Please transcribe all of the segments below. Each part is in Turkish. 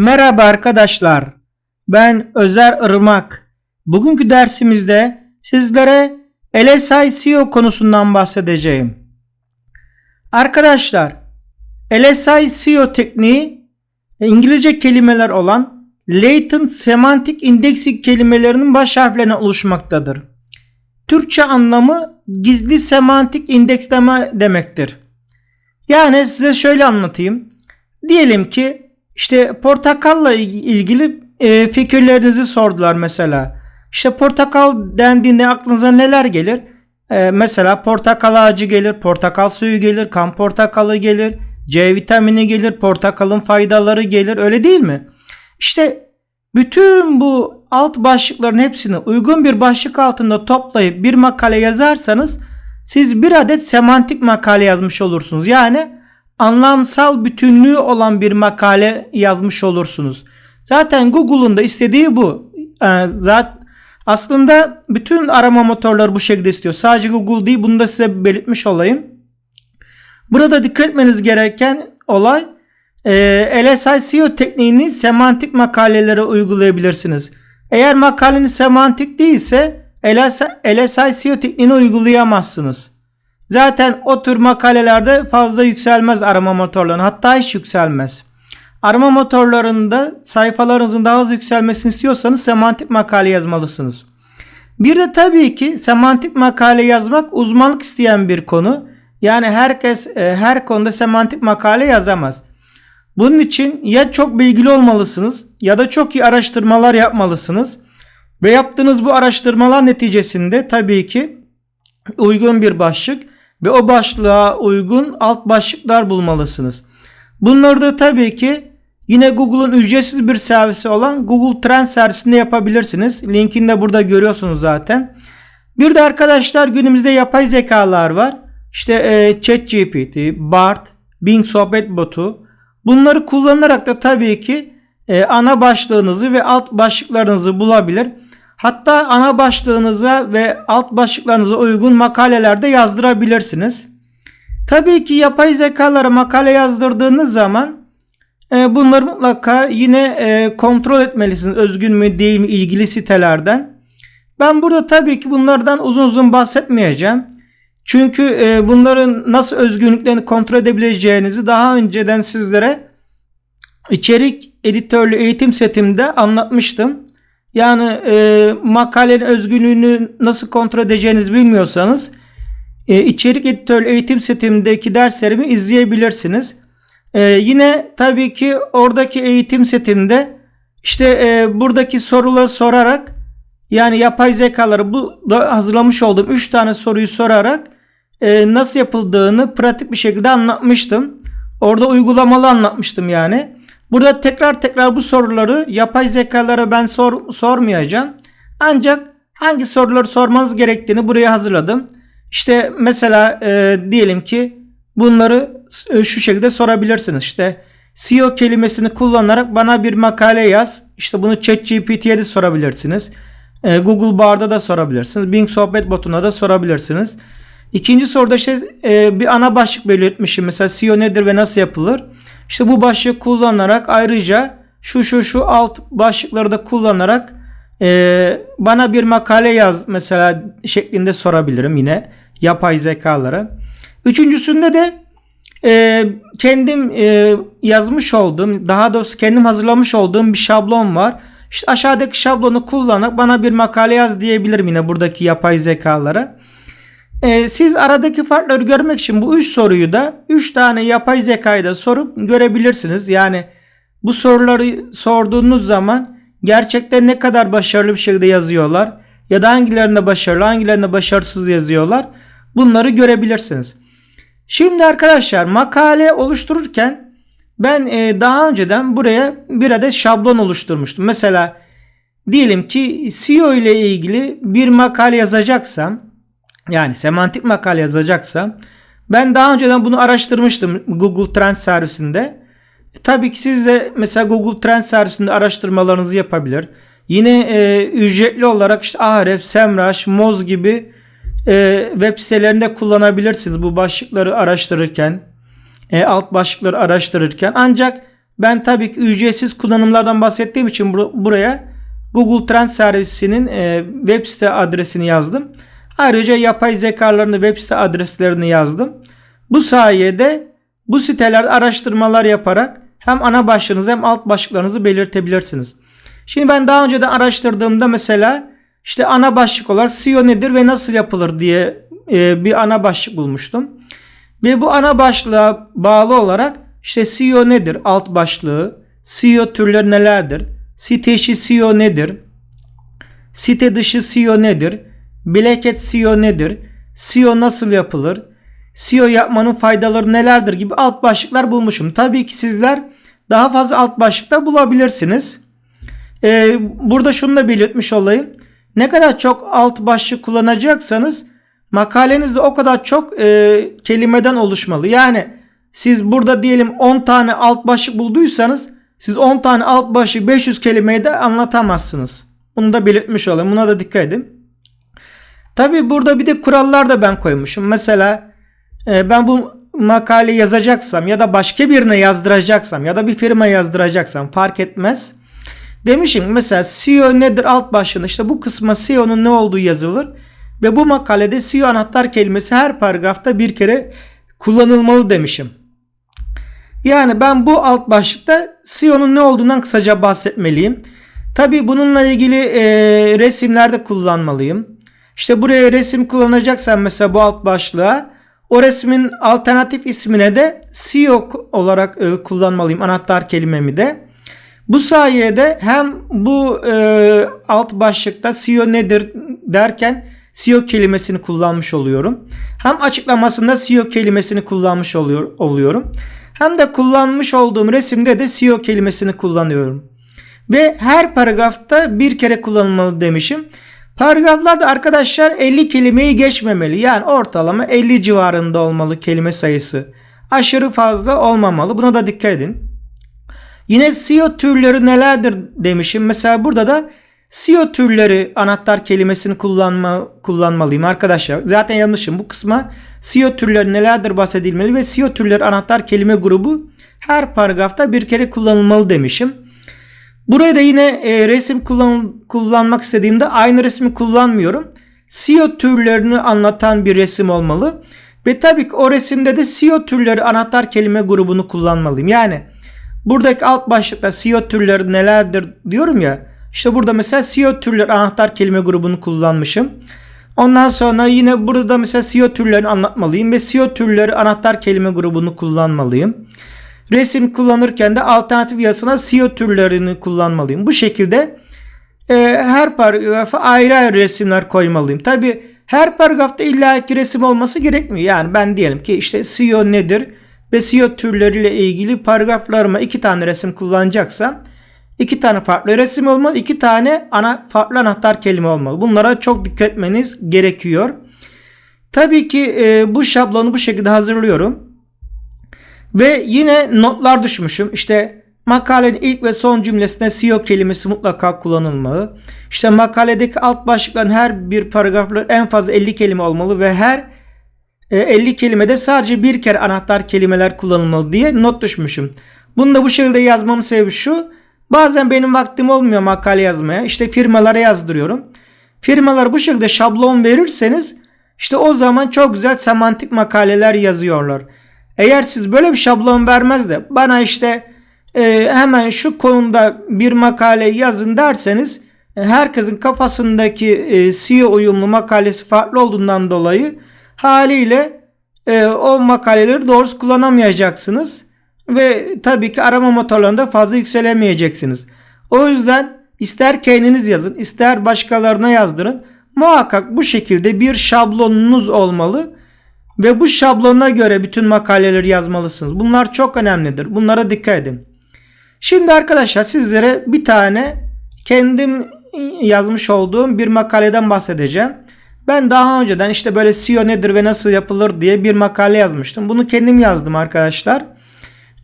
Merhaba arkadaşlar. Ben Özer Irmak. Bugünkü dersimizde sizlere LSI SEO konusundan bahsedeceğim. Arkadaşlar, LSI SEO tekniği İngilizce kelimeler olan Latent Semantic Indexing kelimelerinin baş harflerine oluşmaktadır. Türkçe anlamı gizli semantik indeksleme demektir. Yani size şöyle anlatayım. Diyelim ki işte portakalla ilgili e, fikirlerinizi sordular mesela. İşte portakal dendiğinde aklınıza neler gelir? E, mesela portakal ağacı gelir, portakal suyu gelir, kan portakalı gelir, C vitamini gelir, portakalın faydaları gelir öyle değil mi? İşte bütün bu alt başlıkların hepsini uygun bir başlık altında toplayıp bir makale yazarsanız siz bir adet semantik makale yazmış olursunuz. Yani anlamsal bütünlüğü olan bir makale yazmış olursunuz. Zaten Google'un da istediği bu. Ee, zaten aslında bütün arama motorları bu şekilde istiyor. Sadece Google değil bunu da size belirtmiş olayım. Burada dikkat etmeniz gereken olay e, LSI SEO tekniğini semantik makalelere uygulayabilirsiniz. Eğer makaleniz semantik değilse LSI, SEO tekniğini uygulayamazsınız. Zaten o tür makalelerde fazla yükselmez arama motorlarına. Hatta hiç yükselmez. Arama motorlarında sayfalarınızın daha hızlı yükselmesini istiyorsanız semantik makale yazmalısınız. Bir de tabii ki semantik makale yazmak uzmanlık isteyen bir konu. Yani herkes e, her konuda semantik makale yazamaz. Bunun için ya çok bilgili olmalısınız ya da çok iyi araştırmalar yapmalısınız. Ve yaptığınız bu araştırmalar neticesinde tabii ki uygun bir başlık ve o başlığa uygun alt başlıklar bulmalısınız. Bunları da tabii ki yine Google'un ücretsiz bir servisi olan Google Trend servisinde yapabilirsiniz. Linkini de burada görüyorsunuz zaten. Bir de arkadaşlar günümüzde yapay zekalar var. İşte e, ChatGPT, BART, Bing sohbet botu. Bunları kullanarak da tabii ki e, ana başlığınızı ve alt başlıklarınızı bulabilir. Hatta ana başlığınıza ve alt başlıklarınıza uygun makalelerde yazdırabilirsiniz. Tabii ki yapay zekalara makale yazdırdığınız zaman e, bunları mutlaka yine e, kontrol etmelisiniz. Özgün mü değil mi ilgili sitelerden. Ben burada tabii ki bunlardan uzun uzun bahsetmeyeceğim. Çünkü e, bunların nasıl özgünlüklerini kontrol edebileceğinizi daha önceden sizlere içerik editörlü eğitim setimde anlatmıştım. Yani e, makalenin özgünlüğünü nasıl kontrol edeceğinizi bilmiyorsanız e, içerik editör eğitim setimdeki derslerimi izleyebilirsiniz. E, yine tabii ki oradaki eğitim setimde işte e, buradaki soruları sorarak yani yapay zekaları bu da hazırlamış olduğum 3 tane soruyu sorarak e, nasıl yapıldığını pratik bir şekilde anlatmıştım. Orada uygulamalı anlatmıştım yani. Burada tekrar tekrar bu soruları yapay zekalara ben sor, sormayacağım. Ancak hangi soruları sormanız gerektiğini buraya hazırladım. İşte mesela e, diyelim ki bunları e, şu şekilde sorabilirsiniz. İşte SEO kelimesini kullanarak bana bir makale yaz. İşte bunu ChatGPT'ye de sorabilirsiniz. E, Google Bar'da da sorabilirsiniz. Bing sohbet botuna da sorabilirsiniz. İkinci soruda işte e, bir ana başlık belirtmişim. Mesela SEO nedir ve nasıl yapılır? İşte bu başlığı kullanarak ayrıca şu şu şu alt başlıkları da kullanarak e, bana bir makale yaz mesela şeklinde sorabilirim yine yapay zekalara. Üçüncüsünde de e, kendim e, yazmış olduğum daha doğrusu kendim hazırlamış olduğum bir şablon var. İşte aşağıdaki şablonu kullanarak bana bir makale yaz diyebilirim yine buradaki yapay zekalara. Ee, siz aradaki farkları görmek için bu 3 soruyu da 3 tane yapay zekayı da sorup görebilirsiniz. Yani bu soruları sorduğunuz zaman gerçekten ne kadar başarılı bir şekilde yazıyorlar ya da hangilerinde başarılı hangilerinde başarısız yazıyorlar bunları görebilirsiniz. Şimdi arkadaşlar makale oluştururken ben e, daha önceden buraya bir adet şablon oluşturmuştum. Mesela diyelim ki SEO ile ilgili bir makale yazacaksam yani semantik makale yazacaksam ben daha önceden bunu araştırmıştım Google Trend servisinde. E, tabii ki siz de mesela Google Trend servisinde araştırmalarınızı yapabilir. Yine e, ücretli olarak işte Ahref, Semrush, Moz gibi e, web sitelerinde kullanabilirsiniz bu başlıkları araştırırken. E, alt başlıkları araştırırken. Ancak Ben tabii ki ücretsiz kullanımlardan bahsettiğim için bur- buraya Google Trend servisinin e, web site adresini yazdım. Ayrıca yapay zekaların da web site adreslerini yazdım. Bu sayede bu sitelerde araştırmalar yaparak hem ana başlığınızı hem alt başlıklarınızı belirtebilirsiniz. Şimdi ben daha önceden araştırdığımda mesela işte ana başlık olarak SEO nedir ve nasıl yapılır diye e, bir ana başlık bulmuştum. Ve bu ana başlığa bağlı olarak işte SEO nedir alt başlığı, SEO türleri nelerdir, site içi SEO nedir, site dışı SEO nedir, Black SEO nedir, SEO nasıl yapılır, SEO yapmanın faydaları nelerdir gibi alt başlıklar bulmuşum. Tabii ki sizler daha fazla alt başlıkta bulabilirsiniz. Ee, burada şunu da belirtmiş olayım. Ne kadar çok alt başlık kullanacaksanız makaleniz de o kadar çok e, kelimeden oluşmalı. Yani siz burada diyelim 10 tane alt başlık bulduysanız siz 10 tane alt başlık 500 kelimeyi de anlatamazsınız. Bunu da belirtmiş olayım. Buna da dikkat edin. Tabi burada bir de kurallar da ben koymuşum. Mesela e, ben bu makale yazacaksam ya da başka birine yazdıracaksam ya da bir firma yazdıracaksam fark etmez. Demişim mesela SEO nedir alt başlığında işte bu kısma SEO'nun ne olduğu yazılır. Ve bu makalede SEO anahtar kelimesi her paragrafta bir kere kullanılmalı demişim. Yani ben bu alt başlıkta SEO'nun ne olduğundan kısaca bahsetmeliyim. Tabi bununla ilgili e, resimlerde kullanmalıyım. İşte buraya resim kullanacaksam mesela bu alt başlığa o resmin alternatif ismine de SEO olarak e, kullanmalıyım anahtar kelimemi de. Bu sayede hem bu e, alt başlıkta SEO nedir derken SEO kelimesini kullanmış oluyorum. Hem açıklamasında SEO kelimesini kullanmış oluyor, oluyorum. Hem de kullanmış olduğum resimde de SEO kelimesini kullanıyorum. Ve her paragrafta bir kere kullanılmalı demişim. Paragraflarda arkadaşlar 50 kelimeyi geçmemeli. Yani ortalama 50 civarında olmalı kelime sayısı. Aşırı fazla olmamalı. Buna da dikkat edin. Yine SEO türleri nelerdir demişim. Mesela burada da SEO türleri anahtar kelimesini kullanma, kullanmalıyım arkadaşlar. Zaten yanlışım. Bu kısma SEO türleri nelerdir bahsedilmeli ve SEO türleri anahtar kelime grubu her paragrafta bir kere kullanılmalı demişim. Buraya da yine e, resim kullan, kullanmak istediğimde aynı resmi kullanmıyorum. SEO türlerini anlatan bir resim olmalı. Ve tabii ki o resimde de SEO türleri anahtar kelime grubunu kullanmalıyım. Yani buradaki alt başlıkta SEO türleri nelerdir diyorum ya. İşte burada mesela SEO türleri anahtar kelime grubunu kullanmışım. Ondan sonra yine burada mesela SEO türlerini anlatmalıyım ve SEO türleri anahtar kelime grubunu kullanmalıyım. Resim kullanırken de alternatif yazısına SEO türlerini kullanmalıyım. Bu şekilde e, her paragrafa ayrı ayrı resimler koymalıyım. Tabi her paragrafta illaki resim olması gerekmiyor. Yani ben diyelim ki işte SEO nedir ve SEO türleriyle ilgili paragraflarıma iki tane resim kullanacaksam iki tane farklı resim olmalı. iki tane ana farklı anahtar kelime olmalı. Bunlara çok dikkat etmeniz gerekiyor. Tabii ki e, bu şablonu bu şekilde hazırlıyorum. Ve yine notlar düşmüşüm. İşte makalenin ilk ve son cümlesinde SEO kelimesi mutlaka kullanılmalı. İşte makaledeki alt başlıkların her bir paragrafları en fazla 50 kelime olmalı ve her 50 e, kelimede sadece bir kere anahtar kelimeler kullanılmalı diye not düşmüşüm. Bunu da bu şekilde yazmamın sebebi şu. Bazen benim vaktim olmuyor makale yazmaya. İşte firmalara yazdırıyorum. Firmalar bu şekilde şablon verirseniz işte o zaman çok güzel semantik makaleler yazıyorlar. Eğer siz böyle bir şablon vermez de bana işte e, hemen şu konuda bir makale yazın derseniz e, herkesin kafasındaki e, SEO uyumlu makalesi farklı olduğundan dolayı haliyle e, o makaleleri doğrusu kullanamayacaksınız. Ve tabii ki arama motorlarında fazla yükselemeyeceksiniz. O yüzden ister kendiniz yazın ister başkalarına yazdırın. Muhakkak bu şekilde bir şablonunuz olmalı ve bu şablona göre bütün makaleleri yazmalısınız. Bunlar çok önemlidir. Bunlara dikkat edin. Şimdi arkadaşlar sizlere bir tane kendim yazmış olduğum bir makaleden bahsedeceğim. Ben daha önceden işte böyle SEO nedir ve nasıl yapılır diye bir makale yazmıştım. Bunu kendim yazdım arkadaşlar.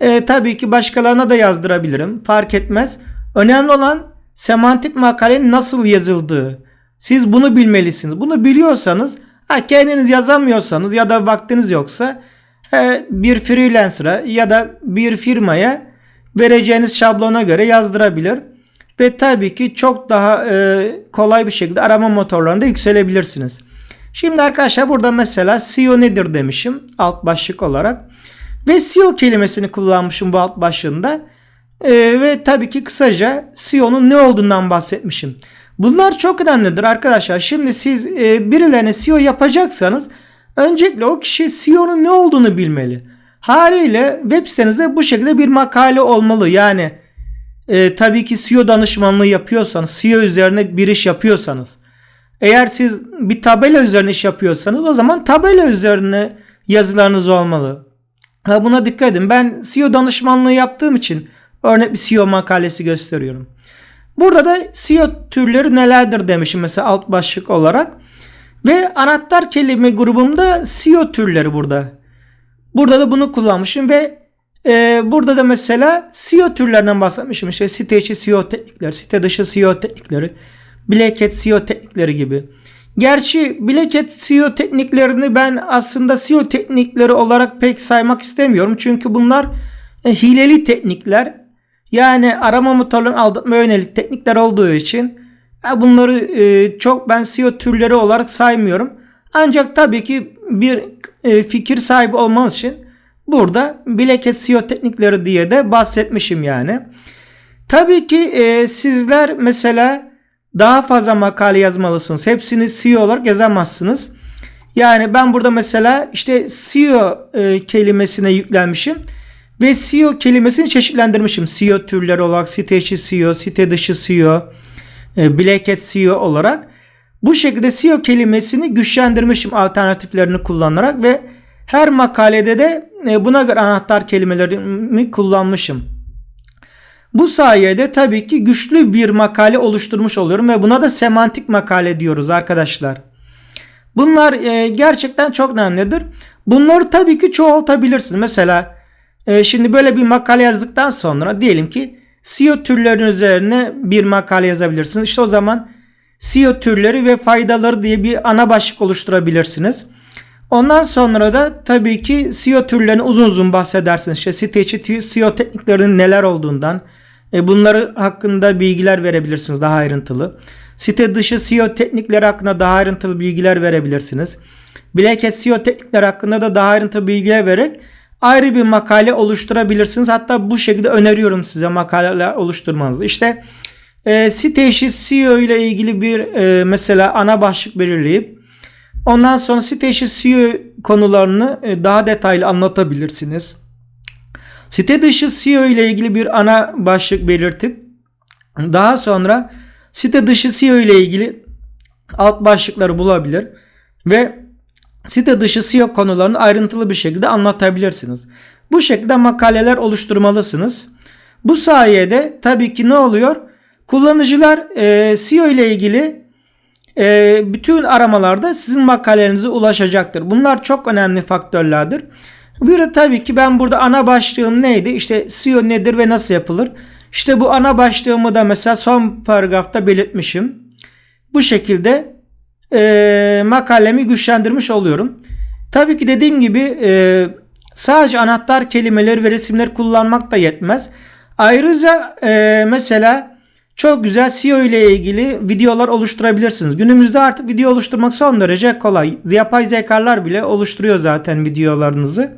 Ee, tabii ki başkalarına da yazdırabilirim. Fark etmez. Önemli olan semantik makalenin nasıl yazıldığı. Siz bunu bilmelisiniz. Bunu biliyorsanız Ha, kendiniz yazamıyorsanız ya da vaktiniz yoksa bir freelancer'a ya da bir firmaya vereceğiniz şablona göre yazdırabilir. Ve tabii ki çok daha e, kolay bir şekilde arama motorlarında yükselebilirsiniz. Şimdi arkadaşlar burada mesela SEO nedir demişim alt başlık olarak. Ve SEO kelimesini kullanmışım bu alt başlığında. E, ve tabii ki kısaca SEO'nun ne olduğundan bahsetmişim. Bunlar çok önemlidir arkadaşlar. Şimdi siz e, birilerine SEO yapacaksanız öncelikle o kişi SEO'nun ne olduğunu bilmeli. Haliyle web sitenizde bu şekilde bir makale olmalı. Yani e, tabii ki SEO danışmanlığı yapıyorsanız, SEO üzerine bir iş yapıyorsanız, eğer siz bir tabela üzerine iş yapıyorsanız o zaman tabela üzerine yazılarınız olmalı. Ha buna dikkat edin. Ben SEO danışmanlığı yaptığım için örnek bir SEO makalesi gösteriyorum. Burada da SEO türleri nelerdir demişim mesela alt başlık olarak. Ve anahtar kelime grubumda SEO türleri burada. Burada da bunu kullanmışım ve e, burada da mesela SEO türlerinden bahsetmişim. İşte site içi SEO teknikleri, site dışı SEO teknikleri, Blackhat SEO teknikleri gibi. Gerçi Blackhat SEO tekniklerini ben aslında SEO teknikleri olarak pek saymak istemiyorum. Çünkü bunlar e, hileli teknikler. Yani arama motorlarını aldatma yönelik teknikler olduğu için e, bunları e, çok ben SEO türleri olarak saymıyorum. Ancak tabii ki bir e, fikir sahibi olmanız için burada Blackhat SEO teknikleri diye de bahsetmişim yani. Tabii ki sizler mesela daha fazla makale yazmalısınız. Hepsini SEO olarak yazamazsınız. Yani ben burada mesela işte SEO kelimesine yüklenmişim ve SEO kelimesini çeşitlendirmişim. SEO türleri olarak site içi SEO, site dışı SEO, e, Black Hat SEO olarak. Bu şekilde SEO kelimesini güçlendirmişim alternatiflerini kullanarak ve her makalede de e, buna göre anahtar kelimelerimi kullanmışım. Bu sayede tabii ki güçlü bir makale oluşturmuş oluyorum ve buna da semantik makale diyoruz arkadaşlar. Bunlar e, gerçekten çok önemlidir. Bunları tabii ki çoğaltabilirsiniz. Mesela e, şimdi böyle bir makale yazdıktan sonra diyelim ki SEO türlerin üzerine bir makale yazabilirsiniz. İşte o zaman SEO türleri ve faydaları diye bir ana başlık oluşturabilirsiniz. Ondan sonra da tabii ki SEO türlerini uzun uzun bahsedersiniz. İşte site içi SEO tekniklerinin neler olduğundan, e, bunları hakkında bilgiler verebilirsiniz daha ayrıntılı. Site dışı SEO teknikleri hakkında daha ayrıntılı bilgiler verebilirsiniz. Hat SEO teknikleri hakkında da daha ayrıntılı bilgiler vererek ayrı bir makale oluşturabilirsiniz. Hatta bu şekilde öneriyorum size makaleler oluşturmanızı. İşte e, site içi SEO ile ilgili bir e, mesela ana başlık belirleyip ondan sonra site içi SEO konularını e, daha detaylı anlatabilirsiniz. Site dışı SEO ile ilgili bir ana başlık belirtip daha sonra site dışı SEO ile ilgili alt başlıkları bulabilir ve site dışı SEO konularını ayrıntılı bir şekilde anlatabilirsiniz. Bu şekilde makaleler oluşturmalısınız. Bu sayede tabii ki ne oluyor? Kullanıcılar e, SEO ile ilgili e, bütün aramalarda sizin makalelerinize ulaşacaktır. Bunlar çok önemli faktörlerdir. Bir de tabii ki ben burada ana başlığım neydi? İşte SEO nedir ve nasıl yapılır? İşte bu ana başlığımı da mesela son paragrafta belirtmişim. Bu şekilde e, makalemi güçlendirmiş oluyorum. Tabii ki dediğim gibi e, sadece anahtar kelimeleri ve resimleri kullanmak da yetmez. Ayrıca e, mesela çok güzel SEO ile ilgili videolar oluşturabilirsiniz. Günümüzde artık video oluşturmak son derece kolay. Yapay zekalar bile oluşturuyor zaten videolarınızı.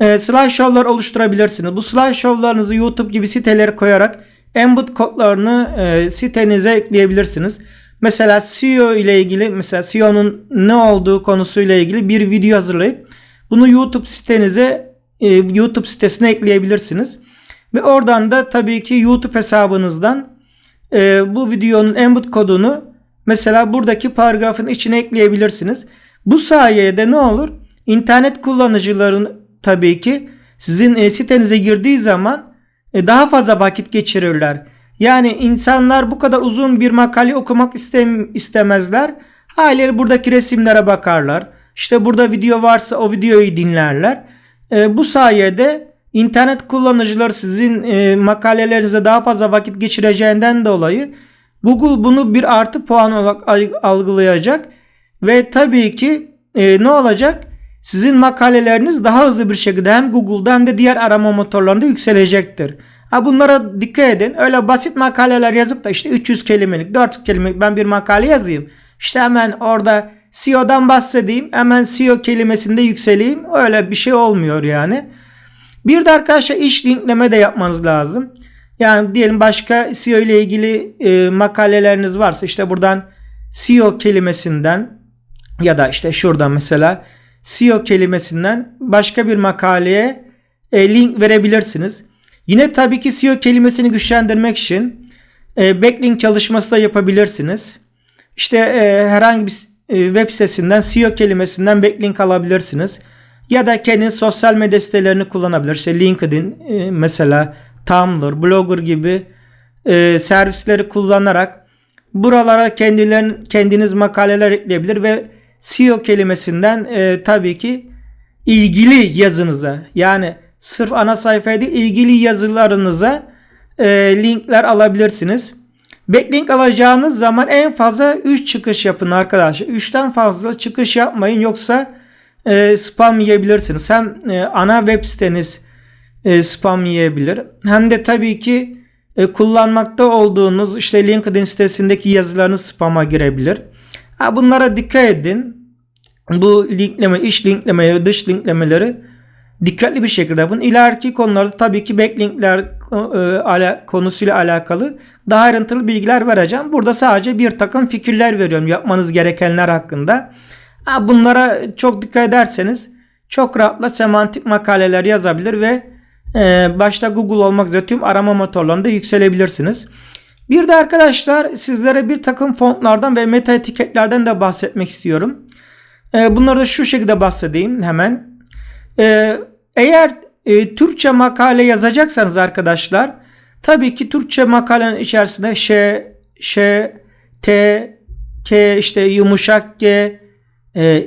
E, slideshow'lar oluşturabilirsiniz. Bu slideshow'larınızı YouTube gibi sitelere koyarak embed kodlarını e, sitenize ekleyebilirsiniz. Mesela SEO ile ilgili mesela SEO'nun ne olduğu konusuyla ilgili bir video hazırlayıp bunu YouTube sitenize e, YouTube sitesine ekleyebilirsiniz. Ve oradan da tabii ki YouTube hesabınızdan e, bu videonun embed kodunu mesela buradaki paragrafın içine ekleyebilirsiniz. Bu sayede ne olur? İnternet kullanıcıların tabii ki sizin e, sitenize girdiği zaman daha fazla vakit geçirirler. Yani insanlar bu kadar uzun bir makale okumak istem istemezler. Haliyle buradaki resimlere bakarlar. İşte burada video varsa o videoyu dinlerler. E, bu sayede internet kullanıcılar sizin e, makalelerinize daha fazla vakit geçireceğinden dolayı Google bunu bir artı puan olarak algılayacak ve tabii ki e, ne olacak? Sizin makaleleriniz daha hızlı bir şekilde hem Google'da hem de diğer arama motorlarında yükselecektir. Ha bunlara dikkat edin. Öyle basit makaleler yazıp da işte 300 kelimelik, 400 kelimelik ben bir makale yazayım. İşte hemen orada SEO'dan bahsedeyim. Hemen SEO kelimesinde yükseleyim. Öyle bir şey olmuyor yani. Bir de arkadaşlar iş linkleme de yapmanız lazım. Yani diyelim başka SEO ile ilgili e, makaleleriniz varsa işte buradan SEO kelimesinden ya da işte şuradan mesela SEO kelimesinden başka bir makaleye e, link verebilirsiniz. Yine tabii ki SEO kelimesini güçlendirmek için e, backlink çalışması da yapabilirsiniz. İşte e, herhangi bir e, web sitesinden SEO kelimesinden backlink alabilirsiniz. Ya da kendi sosyal medya sitelerini kullanabilir. İşte LinkedIn e, mesela Tumblr, Blogger gibi e, servisleri kullanarak buralara kendilerin kendiniz makaleler ekleyebilir ve SEO kelimesinden e, tabii ki ilgili yazınıza yani sırf ana sayfaya değil ilgili yazılarınıza e, linkler alabilirsiniz. Backlink alacağınız zaman en fazla 3 çıkış yapın arkadaşlar. 3'ten fazla çıkış yapmayın yoksa e, spam yiyebilirsiniz. Hem e, ana web siteniz e, spam yiyebilir. Hem de tabii ki e, kullanmakta olduğunuz işte LinkedIn sitesindeki yazılarınız spama girebilir. Ha, bunlara dikkat edin. Bu linkleme, iş linklemeleri, dış linklemeleri dikkatli bir şekilde yapın. İleriki konularda tabii ki backlinkler e, konusuyla alakalı daha ayrıntılı bilgiler vereceğim. Burada sadece bir takım fikirler veriyorum yapmanız gerekenler hakkında. Ha, bunlara çok dikkat ederseniz çok rahatla semantik makaleler yazabilir ve e, başta Google olmak üzere tüm arama motorlarında yükselebilirsiniz. Bir de arkadaşlar sizlere bir takım fontlardan ve meta etiketlerden de bahsetmek istiyorum. E, bunları da şu şekilde bahsedeyim hemen. E, eğer e, Türkçe makale yazacaksanız arkadaşlar tabii ki Türkçe makalenin içerisinde ş, ş, t, k işte yumuşak g, e,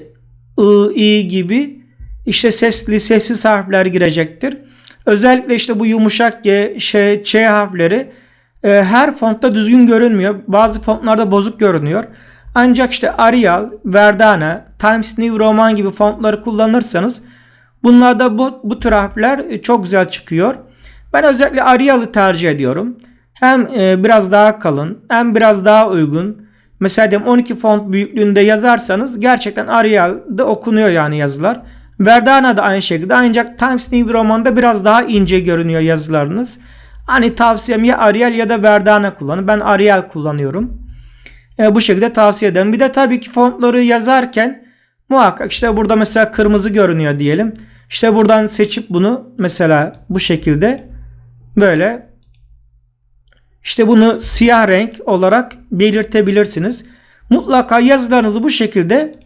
i, i gibi işte sesli sessiz harfler girecektir. Özellikle işte bu yumuşak G, Ş, Ç harfleri e, her fontta düzgün görünmüyor. Bazı fontlarda bozuk görünüyor. Ancak işte Arial, Verdana, Times New Roman gibi fontları kullanırsanız bunlarda bu, bu tür harfler çok güzel çıkıyor. Ben özellikle Arial'ı tercih ediyorum. Hem e, biraz daha kalın hem biraz daha uygun. Mesela diyelim 12 font büyüklüğünde yazarsanız gerçekten Arial'da okunuyor yani yazılar. Verdana da aynı şekilde ancak Times New Roman'da biraz daha ince görünüyor yazılarınız. Hani tavsiyem ya Arial ya da Verdana kullanın. Ben Arial kullanıyorum. E, bu şekilde tavsiye ederim. Bir de tabii ki fontları yazarken muhakkak işte burada mesela kırmızı görünüyor diyelim. İşte buradan seçip bunu mesela bu şekilde böyle işte bunu siyah renk olarak belirtebilirsiniz. Mutlaka yazılarınızı bu şekilde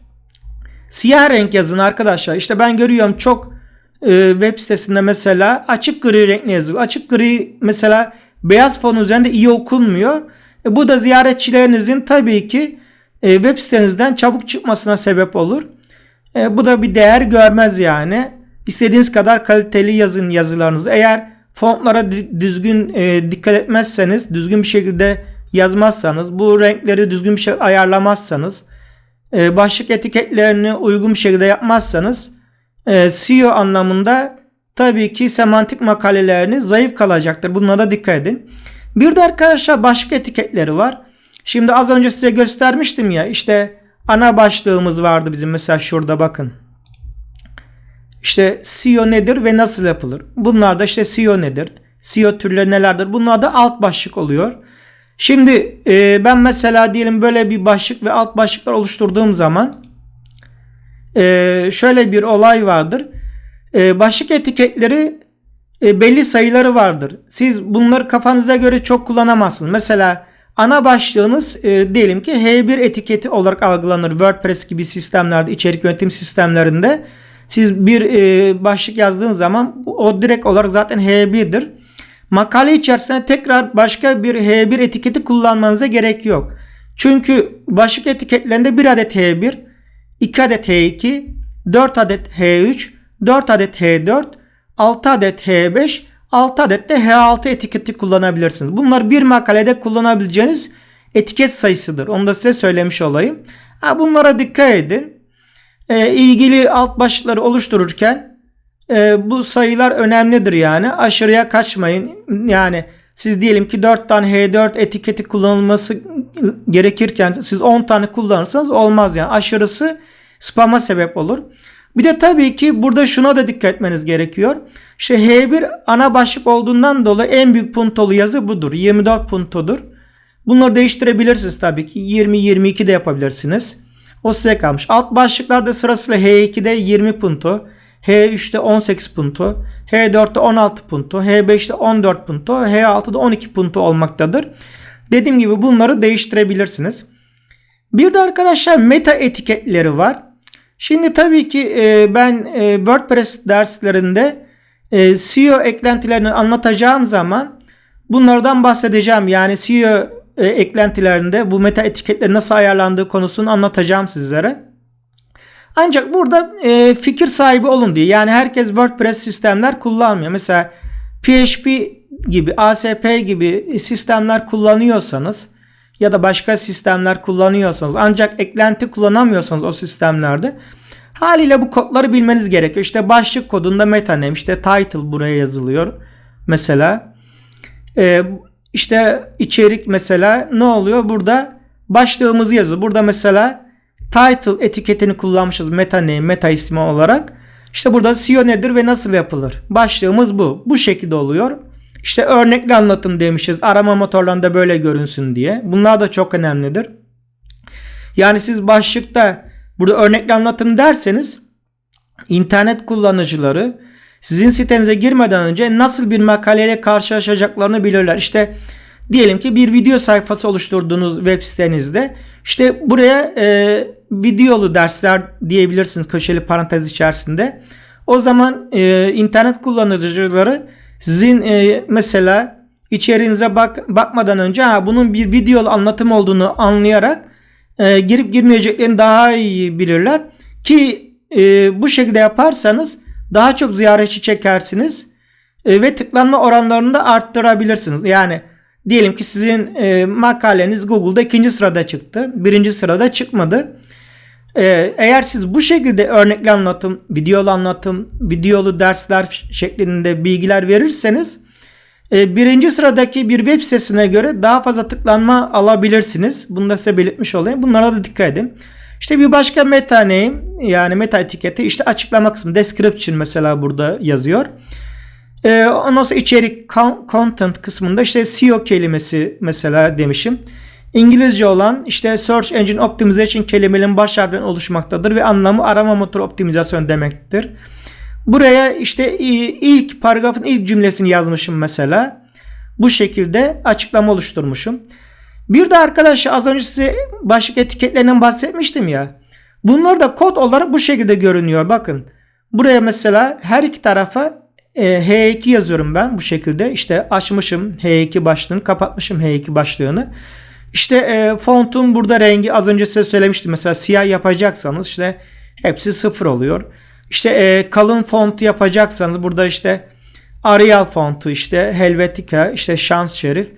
Siyah renk yazın arkadaşlar. İşte ben görüyorum çok e, web sitesinde mesela açık gri renkli yazıyor. Açık gri mesela beyaz fon üzerinde iyi okunmuyor. E, bu da ziyaretçilerinizin tabii ki e, web sitenizden çabuk çıkmasına sebep olur. E, bu da bir değer görmez yani. İstediğiniz kadar kaliteli yazın yazılarınızı. Eğer fontlara düzgün e, dikkat etmezseniz, düzgün bir şekilde yazmazsanız, bu renkleri düzgün bir şekilde ayarlamazsanız e, başlık etiketlerini uygun bir şekilde yapmazsanız e, SEO anlamında tabii ki semantik makaleleriniz zayıf kalacaktır. Bunlara da dikkat edin. Bir de arkadaşlar başlık etiketleri var. Şimdi az önce size göstermiştim ya işte ana başlığımız vardı bizim mesela şurada bakın. İşte SEO nedir ve nasıl yapılır? Bunlar da işte SEO nedir? SEO türleri nelerdir? Bunlar da alt başlık oluyor. Şimdi e, ben mesela diyelim böyle bir başlık ve alt başlıklar oluşturduğum zaman e, şöyle bir olay vardır. E, başlık etiketleri e, belli sayıları vardır. Siz bunları kafanıza göre çok kullanamazsınız. Mesela ana başlığınız e, diyelim ki H1 etiketi olarak algılanır. WordPress gibi sistemlerde, içerik yönetim sistemlerinde siz bir e, başlık yazdığınız zaman o direkt olarak zaten H1'dir. Makale içerisinde tekrar başka bir H1 etiketi kullanmanıza gerek yok. Çünkü başlık etiketlerinde 1 adet H1, 2 adet H2, 4 adet H3, 4 adet H4, 6 adet H5, 6 adet de H6 etiketi kullanabilirsiniz. Bunlar bir makalede kullanabileceğiniz etiket sayısıdır. Onu da size söylemiş olayım. Bunlara dikkat edin. E, ilgili alt başlıkları oluştururken e, bu sayılar önemlidir yani. Aşırıya kaçmayın. Yani siz diyelim ki 4 tane H4 etiketi kullanılması gerekirken siz 10 tane kullanırsanız olmaz yani. Aşırısı spama sebep olur. Bir de tabii ki burada şuna da dikkat etmeniz gerekiyor. İşte H1 ana başlık olduğundan dolayı en büyük puntolu yazı budur. 24 puntodur. Bunları değiştirebilirsiniz tabii ki. 20-22 de yapabilirsiniz. O size kalmış. Alt başlıklarda sırasıyla H2'de 20 punto, H3'te 18 punto, H4'te 16 punto, H5'te 14 punto, H6'da 12 punto olmaktadır. Dediğim gibi bunları değiştirebilirsiniz. Bir de arkadaşlar meta etiketleri var. Şimdi tabii ki e, ben e, WordPress derslerinde e, SEO eklentilerini anlatacağım zaman bunlardan bahsedeceğim. Yani SEO e, eklentilerinde bu meta etiketleri nasıl ayarlandığı konusunu anlatacağım sizlere. Ancak burada e, fikir sahibi olun diye. Yani herkes WordPress sistemler kullanmıyor. Mesela PHP gibi, ASP gibi sistemler kullanıyorsanız ya da başka sistemler kullanıyorsanız ancak eklenti kullanamıyorsanız o sistemlerde haliyle bu kodları bilmeniz gerekiyor. İşte başlık kodunda meta name, işte title buraya yazılıyor. Mesela e, işte içerik mesela ne oluyor? Burada başlığımızı yazıyor. Burada mesela title etiketini kullanmışız meta name, meta ismi olarak. İşte burada SEO nedir ve nasıl yapılır? Başlığımız bu. Bu şekilde oluyor. İşte örnekli anlatım demişiz. Arama motorlarında böyle görünsün diye. Bunlar da çok önemlidir. Yani siz başlıkta burada örnekli anlatım derseniz internet kullanıcıları sizin sitenize girmeden önce nasıl bir makaleyle karşılaşacaklarını bilirler. İşte diyelim ki bir video sayfası oluşturduğunuz web sitenizde işte buraya e, videolu dersler diyebilirsiniz köşeli parantez içerisinde. O zaman e, internet kullanıcıları sizin e, mesela içeriğinize bak bakmadan önce ha bunun bir video anlatım olduğunu anlayarak e, girip girmeyeceklerini daha iyi bilirler ki e, bu şekilde yaparsanız daha çok ziyaretçi çekersiniz e, ve tıklanma oranlarını da arttırabilirsiniz. Yani diyelim ki sizin e, makaleniz Google'da ikinci sırada çıktı, birinci sırada çıkmadı. Ee, eğer siz bu şekilde örnekli anlatım, videolu anlatım, videolu dersler şeklinde bilgiler verirseniz e, birinci sıradaki bir web sitesine göre daha fazla tıklanma alabilirsiniz. Bunu da size belirtmiş olayım. Bunlara da dikkat edin. İşte bir başka meta name yani meta etiketi işte açıklama kısmı description mesela burada yazıyor. Ee, ondan sonra içerik content kısmında işte SEO kelimesi mesela demişim. İngilizce olan işte Search Engine Optimization kelimelerin baş harfinden oluşmaktadır ve anlamı arama motoru optimizasyon demektir. Buraya işte ilk paragrafın ilk cümlesini yazmışım mesela. Bu şekilde açıklama oluşturmuşum. Bir de arkadaşlar az önce size başlık etiketlerinden bahsetmiştim ya. Bunlar da kod olarak bu şekilde görünüyor. Bakın buraya mesela her iki tarafa e, H2 yazıyorum ben bu şekilde. İşte açmışım H2 başlığını kapatmışım H2 başlığını. İşte e, fontun burada rengi az önce size söylemiştim. Mesela siyah yapacaksanız işte hepsi sıfır oluyor. İşte e, kalın font yapacaksanız burada işte Arial fontu işte Helvetica işte şans şerif.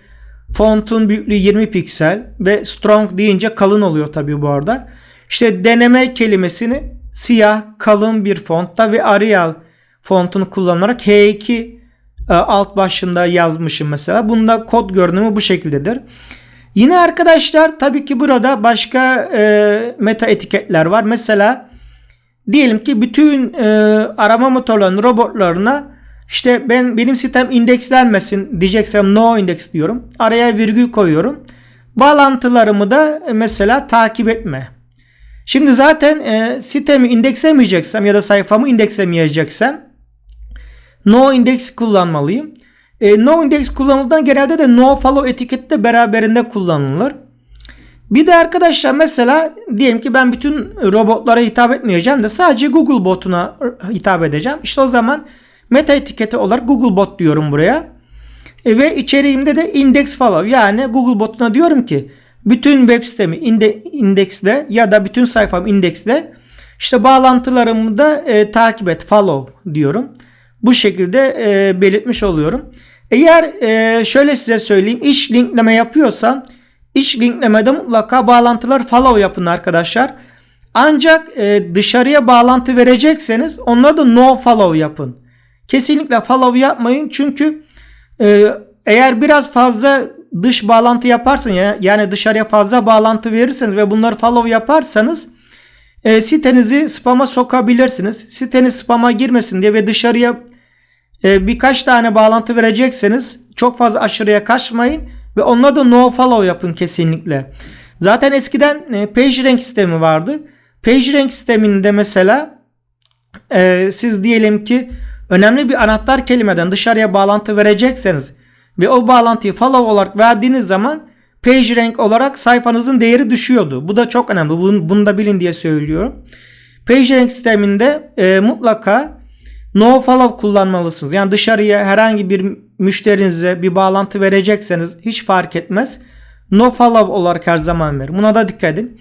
Fontun büyüklüğü 20 piksel ve strong deyince kalın oluyor tabii bu arada. İşte deneme kelimesini siyah kalın bir fontta ve Arial fontunu kullanarak H2 e, alt başında yazmışım mesela. Bunda kod görünümü bu şekildedir. Yine arkadaşlar tabii ki burada başka e, meta etiketler var. Mesela diyelim ki bütün e, arama motorlarının robotlarına işte ben benim sitem indekslenmesin diyeceksem no index diyorum. Araya virgül koyuyorum. Bağlantılarımı da mesela takip etme. Şimdi zaten e, sitemi indekslemeyeceksem ya da sayfamı indekslemeyeceksem no index kullanmalıyım. E, no index kullanıldığında genelde de no follow etiketi de beraberinde kullanılır. Bir de arkadaşlar mesela diyelim ki ben bütün robotlara hitap etmeyeceğim de sadece Google botuna hitap edeceğim. İşte o zaman meta etiketi olarak Google bot diyorum buraya. E, ve içeriğimde de index follow yani Google botuna diyorum ki bütün web sitemi inde, indeksle ya da bütün sayfam indeksle işte bağlantılarımı da e, takip et follow diyorum. Bu şekilde e, belirtmiş oluyorum. Eğer e, şöyle size söyleyeyim iç linkleme yapıyorsan iç linklemede mutlaka bağlantılar follow yapın arkadaşlar. Ancak e, dışarıya bağlantı verecekseniz onları da no follow yapın. kesinlikle follow yapmayın. Çünkü e, eğer biraz fazla dış bağlantı yaparsan ya, yani dışarıya fazla bağlantı verirseniz ve bunları follow yaparsanız e, sitenizi spama sokabilirsiniz. Siteniz spama girmesin diye ve dışarıya birkaç tane bağlantı verecekseniz çok fazla aşırıya kaçmayın ve onlara da no follow yapın kesinlikle. Zaten eskiden e, PageRank sistemi vardı. PageRank sisteminde mesela e, siz diyelim ki önemli bir anahtar kelimeden dışarıya bağlantı verecekseniz ve o bağlantıyı follow olarak verdiğiniz zaman PageRank olarak sayfanızın değeri düşüyordu. Bu da çok önemli. Bunu, bunu da bilin diye söylüyorum. PageRank sisteminde e, mutlaka no follow kullanmalısınız. Yani dışarıya herhangi bir müşterinize bir bağlantı verecekseniz hiç fark etmez. No follow olarak her zaman verin. Buna da dikkat edin.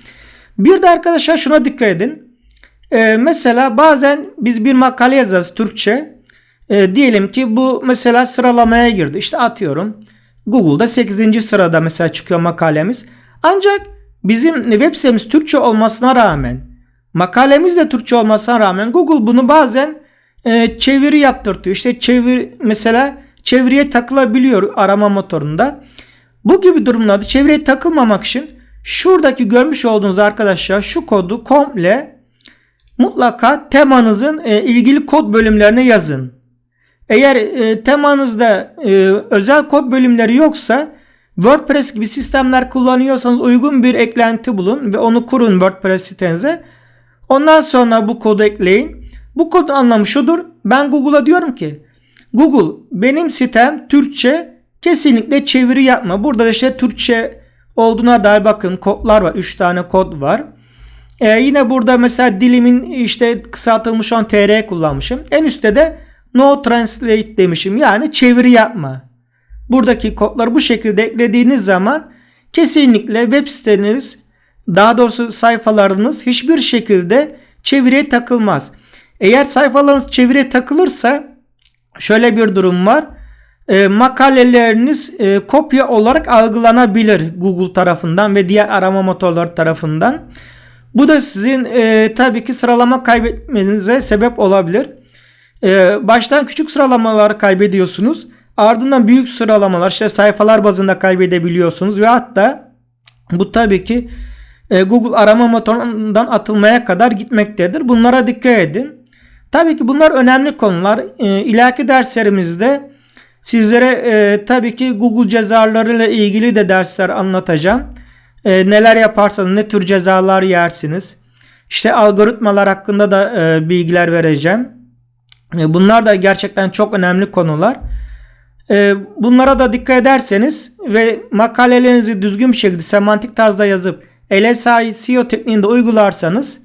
Bir de arkadaşlar şuna dikkat edin. Ee, mesela bazen biz bir makale yazarız Türkçe. Ee, diyelim ki bu mesela sıralamaya girdi. İşte atıyorum. Google'da 8. sırada mesela çıkıyor makalemiz. Ancak bizim web sitemiz Türkçe olmasına rağmen makalemiz de Türkçe olmasına rağmen Google bunu bazen e, çeviri yaptırtıyor. İşte çevir mesela çeviriye takılabiliyor arama motorunda. Bu gibi durumlarda çevreye takılmamak için şuradaki görmüş olduğunuz arkadaşlar şu kodu komple mutlaka temanızın e, ilgili kod bölümlerine yazın. Eğer e, temanızda e, özel kod bölümleri yoksa WordPress gibi sistemler kullanıyorsanız uygun bir eklenti bulun ve onu kurun WordPress sitenize. Ondan sonra bu kodu ekleyin. Bu kodun anlamı şudur. Ben Google'a diyorum ki Google benim sitem Türkçe kesinlikle çeviri yapma. Burada işte Türkçe olduğuna dair bakın kodlar var. 3 tane kod var. Ee, yine burada mesela dilimin işte kısaltılmış olan tr kullanmışım. En üstte de no translate demişim. Yani çeviri yapma. Buradaki kodları bu şekilde eklediğiniz zaman kesinlikle web siteniz daha doğrusu sayfalarınız hiçbir şekilde çeviriye takılmaz. Eğer sayfalarınız çeviriye takılırsa şöyle bir durum var. E, makaleleriniz e, kopya olarak algılanabilir Google tarafından ve diğer arama motorları tarafından. Bu da sizin e, tabii ki sıralama kaybetmenize sebep olabilir. E, baştan küçük sıralamalar kaybediyorsunuz. Ardından büyük sıralamalar işte sayfalar bazında kaybedebiliyorsunuz ve hatta bu tabii ki e, Google arama motorundan atılmaya kadar gitmektedir. Bunlara dikkat edin. Tabii ki bunlar önemli konular. E, derslerimizde sizlere e, tabii ki Google cezalarıyla ilgili de dersler anlatacağım. E, neler yaparsanız ne tür cezalar yersiniz. İşte algoritmalar hakkında da e, bilgiler vereceğim. Bunlar da gerçekten çok önemli konular. Bunlara da dikkat ederseniz ve makalelerinizi düzgün bir şekilde semantik tarzda yazıp LSI SEO tekniğinde uygularsanız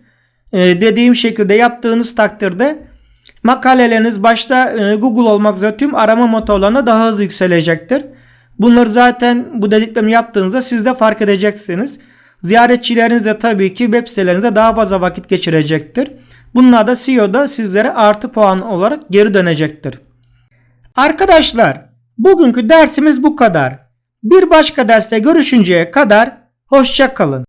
e, dediğim şekilde yaptığınız takdirde makaleleriniz başta e, Google olmak üzere tüm arama motorlarına daha hızlı yükselecektir. Bunları zaten bu dediklerimi yaptığınızda siz de fark edeceksiniz. Ziyaretçileriniz de tabii ki web sitelerinize daha fazla vakit geçirecektir. Bunlar da SEO'da sizlere artı puan olarak geri dönecektir. Arkadaşlar bugünkü dersimiz bu kadar. Bir başka derste görüşünceye kadar hoşça kalın.